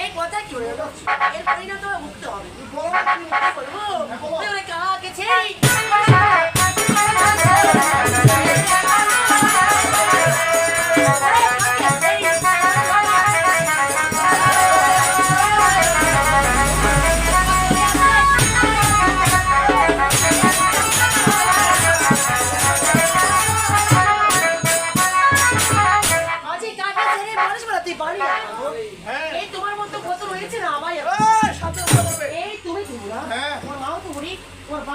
এই কথা কি এর পরিণত মুক্ত হবে কাকে ছেড়ে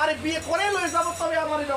আরে বিয়ে করে লই যাব তবে আমার এটা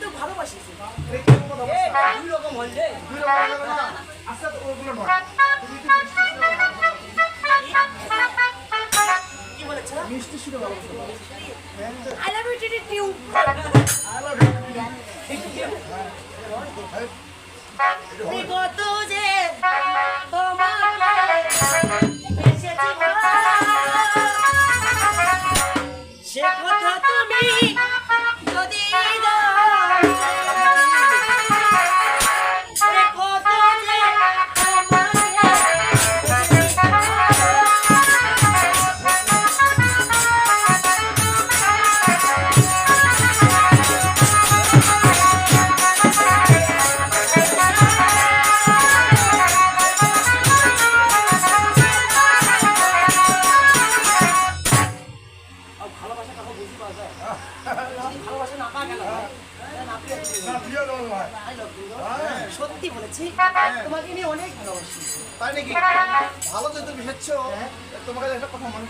তো ভালোবাসি এই কি কথা বলছো? দুই রকম হলে দুই রকম আচ্ছা তো ওগুলো নয়। কি মিষ্টি ছিল বলেছ মিষ্টি ছিল ভালো হ্যাঁ আই লাভ ইউ টিটি টিউ বিগত যে সত্যি বলেছি তোমাকে নিয়ে অনেক ভালোবাসি। তাই নাকি? ভালো মিশাচ্ছ তোমাকে একটা কথা মনে।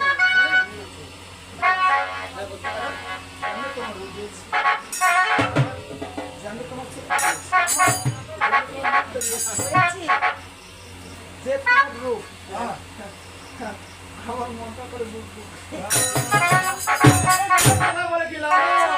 যে তোমার রূপ হ্যাঁ, হ্যাঁ, আমার মনটা করে বুক বলে গেলাম ওরে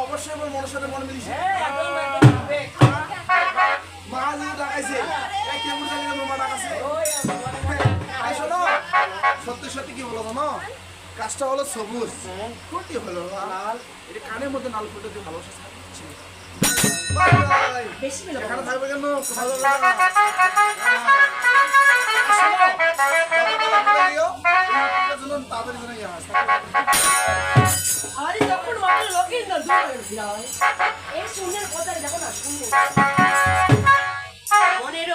অবশ্যই মনের সাথে মন মিলিছে মা যদি টাকাইছে এই কেমন জানি মা টাকাছে শোনো সত্যি সত্যি কি বলো জানো কাজটা হলো সবুজ কোনটি হলো লাল এটা কানের মধ্যে লাল ফুটে দিয়ে ভালোবাসা থাকবে কেন আরে যখন মানে লোকে না দূর হয়ে এই সুন্দর কথা দেখো না শুনো মনের